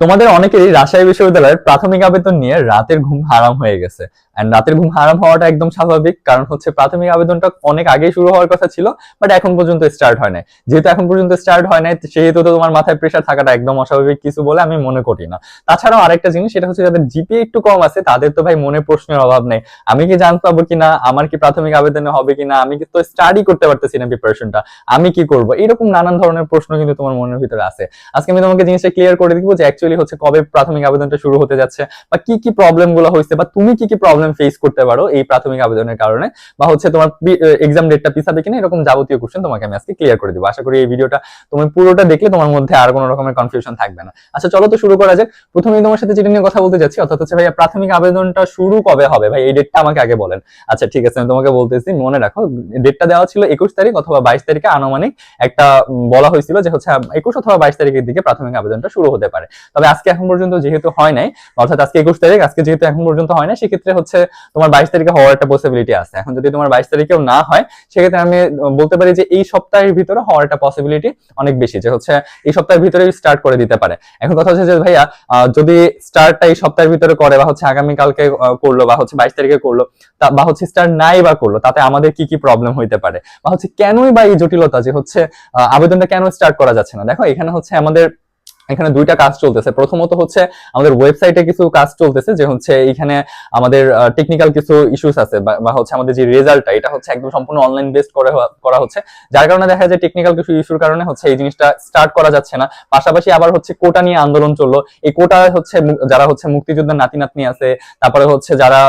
তোমাদের অনেকেই রাজশাহী বিশ্ববিদ্যালয়ের প্রাথমিক আবেদন নিয়ে রাতের ঘুম হারাম হয়ে গেছে। এন্ড রাতের ঘুম হারাম হওয়াটা একদম স্বাভাবিক, কারণ হচ্ছে প্রাথমিক আবেদনটা অনেক আগেই শুরু হওয়ার কথা ছিল বাট এখন পর্যন্ত স্টার্ট হয় নাই। যেহেতু এখন পর্যন্ত স্টার্ট হয় নাই, সেহেতু তো তোমার মাথায় প্রেশার থাকাটা একদম অস্বাভাবিক কিছু বলে আমি মনে করি না। তাছাড়াও আরেকটা জিনিস, সেটা হচ্ছে যাদের জিপিএ একটু কম আছে, তাদের তো ভাই মনে প্রশ্নের অভাব নেই। আমি কি জানতে পাবো কিনা, আমার কি প্রাথমিক আবেদনে হবে কিনা, আমি কি তো স্টাডি করতে পারতেছি না প্রিপারেশনটা আমি কি করব? এরকম নানান ধরনের প্রশ্ন কিন্তু তোমার মনের ভিতরে আছে। আজকে আমি তোমাকে জিনিসটা ক্লিয়ার করে দিব যে অ্যাকচুয়ালি হচ্ছে কবে প্রাথমিক আবেদনটা শুরু হতে যাচ্ছে, বা কি কি প্রবলেমগুলো হয়েছে, বা তুমি কি কি প্রবলেম ফেস করতে পারো এই প্রাথমিক আবেদনের কারণে বা হচ্ছে তোমার এক্সাম ডেটটা পিছাবে কিনা এরকম যাবতীয় কোশ্চেন তোমাকে আমি আজকে ক্লিয়ার করে দিব। আশা করি এই ভিডিওটা তুমি পুরোটা দেখলে তোমার মধ্যে আর কোনো রকমের কনফিউশন থাকবে না। আচ্ছা চলো তো শুরু করা যাক। প্রথমেই তোমার সাথে যেটা নিয়ে কথা বলতে যাচ্ছি, অর্থাৎ হচ্ছে ভাইয়া প্রাথমিক আবেদনটা শুরু কবে হবে? ভাই, এই ডেটটা আমাকে আগে বলেন। আচ্ছা ঠিক আছে, আমি তোমাকে বলতেছি, মনে রাখো ডেটটা দেওয়া ছিল একুশ তারিখ অথবা বাইশ তারিখে আনুমানিক একটা বলা হয়েছিল যে হচ্ছে একুশ অথবা বাইশ তারিখের দিকে প্রাথমিক আবেদনটা শুরু হতে পারে। তবে আজকে এখন পর্যন্ত যেহেতু হয় নাই, অর্থাৎ আজকে একুশ তারিখ, আজকে যেহেতু এখন পর্যন্ত হয় না সেক্ষেত্রে হচ্ছে তোমার বাইশ তারিখে হওয়ার একটা পসিবিলিটি আছে। এখন যদি তোমার বাইশ তারিখেও না হয় সেক্ষেত্রে আমি বলতে পারি যে এই সপ্তাহের ভিতরে হওয়ার একটা পসিবিলিটি অনেক বেশি যে হচ্ছে এই সপ্তাহের ভিতরে স্টার্ট করে দিতে পারে। এখন কথা হচ্ছে যে ভাইয়া যদি স্টার্টটা এই সপ্তাহের ভিতরে করে বা হচ্ছে আগামী কালকে আহ, করল বা হচ্ছে বাইশ তারিখে করল বা হচ্ছে স্টার্ট নাই বা করল তাতে আমাদের কি কি প্রবলেম হইতে পারে? বা হচ্ছে কেনই বা এই জটিলতা যে হচ্ছে আবেদনটা কেন স্টার্ট করা যাচ্ছে না? দেখো এখানে হচ্ছে আমাদের এখানে দুইটা কাজ চলতেছে। প্রথমত হচ্ছে আমাদের ওয়েবসাইটে কিছু কাজ চলতেছে, যে হচ্ছে এখানে আমাদের টেকনিক্যাল কিছু ইস্যুস আছে, বা হচ্ছে আমাদের যে রেজাল্টটা এটা হচ্ছে একদম সম্পূর্ণ অনলাইন বেসড করে করা হচ্ছে। যার কারণে দেখা যায় টেকনিক্যাল কিছু ইস্যুর কারণে হচ্ছে এই জিনিসটা স্টার্ট করা যাচ্ছে না। পাশাপাশি আবার হচ্ছে কোটা নিয়ে আন্দোলন চলল। এই কোটা হচ্ছে যারা হচ্ছে মুক্তিযোদ্ধার নাতি নাতনি আছে, তারপরে হচ্ছে যারা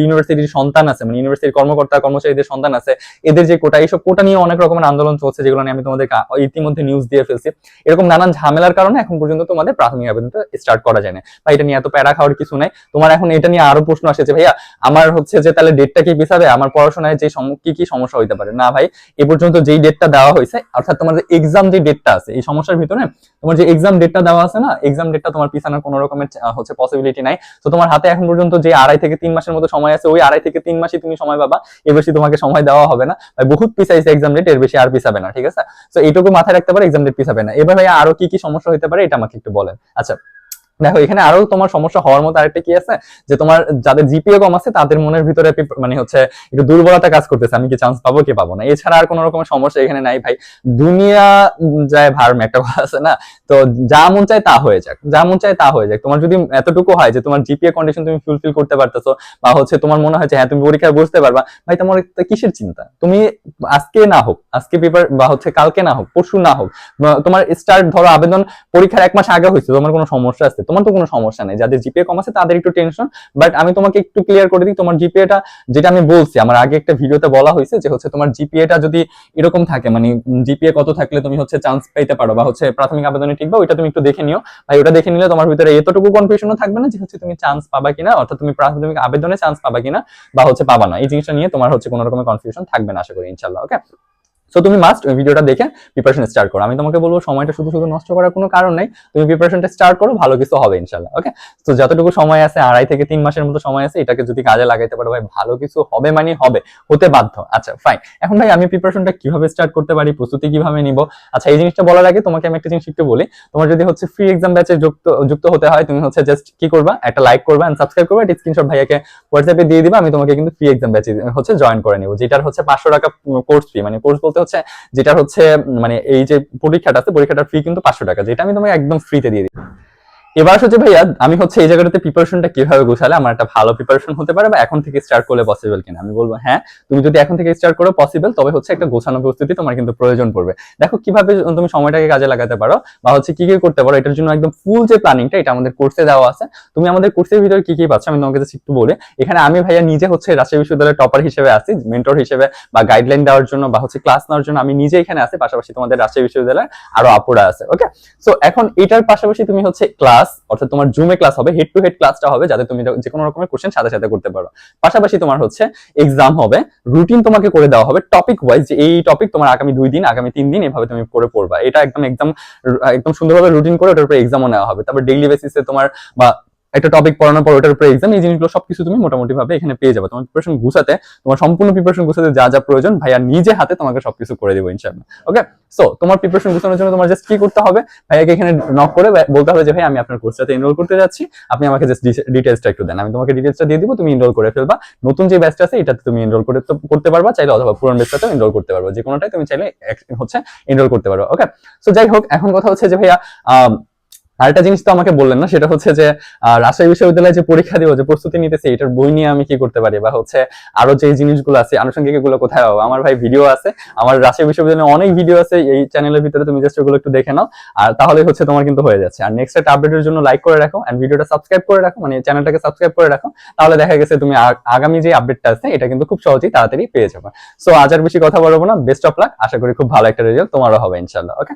ইউনিভার্সিটির সন্তান আছে মানে ইউনিভার্সিটির কর্মকর্তা, কর্মচারীদের সন্তান আছে, এদের যে কোটা এইসব কোটা নিয়ে অনেক রকমের আন্দোলন চলছে, যেগুলো নিয়ে আমি তোমাদের ইতিমধ্যে নিউজ দিয়ে ফেলছি। এরকম নানান ঝামেলার কারণে এখন পর্যন্ত তোমাদের প্রাথমিক আবেদনটা স্টার্ট করা যায় না বা এটা নিয়ে এত প্যারা খাওয়ার কিছু নাই। তোমার এখন এটা নিয়ে আরও প্রশ্ন আসে যে, ভাইয়া, আমার হচ্ছে যে তাহলে ডেটটা কি পিছাবে? আমার পড়াশোনায় যে কি কি সমস্যা হইতে পারে? না, ভাই, এ পর্যন্ত যেই ডেটটা দেওয়া হয়েছে, অর্থাৎ তোমার এক্সাম যে ডেটটা আছে, এই সমস্যার ভিতরে তোমার যে এক্সাম ডেটটা দেওয়া আছে না এক্সাম ডেটটা তোমার পিছানোর কোনো রকমের হচ্ছে পসিবিলিটি নাই। তো তোমার হাতে এখন পর্যন্ত যে আড়াই থেকে তিন মাসের মতো সময় আছে, ওই আড়াই থেকে তিন মাসই তুমি সময় পাবা। এর বেশি তোমাকে সময় দেওয়া হবে না। ভাই, বহুত পিছাইছে এক্সাম ডেট এর বেশি আর পিছাবে না, ঠিক আছে? তো এইটুকু মাথায় রাখতে পারে এক্সাম ডেট পিছাবে না। এবার ভাই আরও কি কি সমস্যা হতে পারে? এটা আমাকে একটু বলেন। আচ্ছা দেখো, এখানে আরও তোমার সমস্যা হওয়ার মতো আরেকটা কি আছে? যে তোমার যাদের জিপিএ কম আছে, তাদের মনের ভিতরে মানে হচ্ছে একটু দুর্বলতা কাজ করতেছে, আমি কি চান্স পাবো কি পাবো না? এছাড়া আর কোনো রকমের সমস্যা এখানে নাই ভাই। দুনিয়া যায় ভার্ম একটা কথা আছে না? তো যা মন চায় তা হয়ে যাক, যা মন চায় তা হয়ে যাক। তোমার যদি এতটুকু হয় যে তোমার জিপিএ কন্ডিশন তুমি ফুলফিল করতে পারতেছো, বা হচ্ছে তোমার মনে হয় যে হ্যাঁ তুমি পরীক্ষায় বুঝতে পারবা, ভাই তোমার কিসের চিন্তা? তুমি আজকে না হোক, আজকে পেপার বা হচ্ছে কালকে না হোক, পরশু না হোক, তোমার স্টার্ট ধরো আবেদন পরীক্ষার এক মাস আগে হয়েছে, তোমার কোনো সমস্যা আছে? তোমার তো কোনো সমস্যা নেই। যাদের জিপিএ কম আছে, তাদের একটু টেনশন বাট আমি তোমাকে একটু ক্লিয়ার করে দিই, তোমার জিপিএটা যেটা আমি বলছি, আমার আগে একটা ভিডিওতে বলা হয়েছে যে হচ্ছে তোমার জিপিএটা যদি এরকম থাকে মানে জিপিএ কত থাকলে তুমি হচ্ছে চান্স পাইতে পারো, বা হচ্ছে প্রাথমিক আবেদনে ঠিক বা ওইটা তুমি একটু দেখে নিও। ভাই, ওটা দেখে নিলে তোমার ভিতরে এতটুকু কনফিউশনও থাকবে না যে হচ্ছে তুমি চান্স পাবা কিনা, অর্থাৎ তুমি প্রাথমিক আবেদনে চান্স পাবা কিনা, বা হচ্ছে পাবা না। এই জিনিসটা নিয়ে তোমার হচ্ছে কোনো রকমের কনফিউশন থাকবে না, আশা করি ইনশাল্লাহ ওকে সো তুমি মাস্ট ওই ভিডিওটা দেখে প্রিপারেশন স্টার্ট করো। আমি তোমাকে বলব, সময়টা শুধু শুধু নষ্ট করার কোনো কারণ নেই। তুমি প্রিপারেশনটা স্টার্ট করো, ভালো কিছু হবে ইনশাল্লাহ ওকে তো যতটুকু সময় আছে, আড়াই থেকে তিন মাসের মতো সময় আছে, এটাকে যদি কাজে লাগাইতে পারো ভাই, ভালো কিছু হবে মানে হবে, হতে বাধ্য। আচ্ছা ফাইন এখন ভাই, আমি প্রিপারেশনটা কীভাবে স্টার্ট করতে পারি, প্রস্তুতি কীভাবে নিব? আচ্ছা এই জিনিসটা বলার আগে তোমাকে আমি একটা জিনিস একটু বলি। তোমার যদি হচ্ছে ফ্রি এক্সাম ব্যাচে যুক্ত যুক্ত হতে হয়, তুমি হচ্ছে জাস্ট কি করবা? একটা লাইক করবা এন্ড সাবস্ক্রাইব করবা, একটা স্ক্রিনশট ভাইয়াকে হোয়াটসঅ্যাপে দিয়ে দিবা, আমি তোমাকে কিন্তু ফ্রি এক্সাম ব্যাচে হচ্ছে জয়েন করে নিব, যেটার হচ্ছে পাঁচশো টাকা কোর্স ফি মানে কোর্স বলতে হচ্ছে যেটা হচ্ছে মানে এই যে পরীক্ষাটা আছে, পরীক্ষাটার ফি কিন্তু পাঁচশো টাকা, যেটা আমি তোমাকে একদম ফ্রিতে দিয়ে দিই এবার হচ্ছে ভাইয়া, আমি হচ্ছে এই জায়গাটাতে প্রিপারেশনটা কীভাবে গোছালে আমার একটা ভালো প্রিপারেশন হতে পারে বা এখন থেকে স্টার্ট করলে পসিবল কিনা? আমি বলব হ্যাঁ তুমি যদি এখন থেকে স্টার্ট করো পসিবল তবে হচ্ছে একটা গোছানো প্রস্তুতি তোমার কিন্তু প্রয়োজন পড়বে। দেখো, কীভাবে তুমি সময়টাকে কাজে লাগাতে পারো বা হচ্ছে কি কি করতে পারো, এটার জন্য একদম ফুল যে প্ল্যানিংটা এটা আমাদের কোর্সে দেওয়া আছে। তুমি আমাদের কোর্সের ভিতরে কি কি পাচ্ছ, আমি তোমাকে just একটু বলে। এখানে আমি ভাইয়া নিজে হচ্ছে রাজশাহী বিশ্ববিদ্যালয়ের টপার হিসেবে আছি মেন্টর হিসেবে বা গাইডলাইন দেওয়ার জন্য বা হচ্ছে ক্লাস নেওয়ার জন্য আমি নিজে এখানে আছি, পাশাপাশি তোমাদের রাজশাহী বিশ্ববিদ্যালয়ের আরও আপুরা আছে ওকে সো এখন এটার পাশাপাশি তুমি হচ্ছে ক্লাস অর্থাৎ তোমার জুমে ক্লাস হবে হেড টু হেড ক্লাসটা হবে, যাতে তুমি যে কোনো রকমের কোশ্চেন সাথে সাথে করতে পারো। পাশাপাশি তোমার হচ্ছে এক্সাম হবে রুটিন তোমাকে করে দেওয়া হবে টপিক ওয়াইজ যে এই টপিক তোমার আগামী দুই দিন, আগামী তিন দিন এভাবে তুমি করে পড়বা। এটা একদম একদম একদম সুন্দরভাবে রুটিন করে ওটার উপরে এক্সামও নেওয়া হবে। তারপর ডেইলি বেসিসে তোমার বা একটা টপিক পড়ানোর পর ওটার উপরে এক্সাম এই জিনিসগুলো সবকিছু তুমি মোটামুটি ভাবে এখানে পেয়ে যাবে। তোমার প্রিপারেশন গুছাতে, তোমার সম্পূর্ণ প্রিপারেশন গুছাতে যা যা প্রয়োজন, ভাইয়া নিজে হাতে তোমাকে সবকিছু করে দেবো, ইনশাআল্লাহ। ওকে সো তোমার প্রিপারেশন গুছানোর জন্য তোমার জাস্ট কি করতে হবে? ভাইয়াকে এখানে নক করে বলতে হবে যে ভাই আমি আপনার কোর্সটাতে এনরোল করতে যাচ্ছি। আপনি আমাকে জাস্ট ডিটেলসটা একটু দেন। আমি তোমাকে ডিটেলসটা দিয়ে দিব, তুমি এনরোল করে ফেলবা। নতুন যে ব্যাচটা আছে, এটাতে তুমি এনরোল করে করতে পারবা। চাইলে অথবা পুরনো ব্যাচটাতেও এনরোল করতে পারবা। যে কোনোটাই তুমি চাইলে হচ্ছে এনরোল করতে পারবা। ওকে সো যাই হোক, এখন কথা হচ্ছে যে, ভাইয়া আরেকটা জিনিস তো আমাকে বললেন না, সেটা হচ্ছে যে রাজশাহী বিশ্ববিদ্যালয়ে যে পরীক্ষা দিব, যে প্রস্তুতি নিতেছে, এটার বই নিয়ে আমি কি করতে পারি? বা হচ্ছে আরও যে জিনিসগুলো আছে, আনুষঙ্গিক এগুলো কোথায় পাবো? আমার ভাই ভিডিও আছে, আমার রাজশাহী বিশ্ববিদ্যালয়ে অনেক ভিডিও আছে, এই চ্যানেলের ভিতরে তুমি জাস্ট ওগুলো একটু দেখে নাও, আর তাহলে হচ্ছে তোমার কিন্তু হয়ে যাচ্ছে। আর নেক্সট একটা আপডেটের জন্য লাইক করে রাখো এন্ড ভিডিওটা সাবস্ক্রাইব করে রাখো মানে চ্যানেলটাকে সাবস্ক্রাইব করে রাখো, তাহলে দেখা গেছে তুমি আগামী যে আপডেটটা আছে, এটা কিন্তু খুব সহজেই তাড়াতাড়ি পেয়ে যাবে। সো আজ আর বেশি কথা বলব না বেস্ট অফ লাক আশা করি খুব ভালো একটা রেজাল্ট তোমারও হবে ইনশাল্লাহ ওকে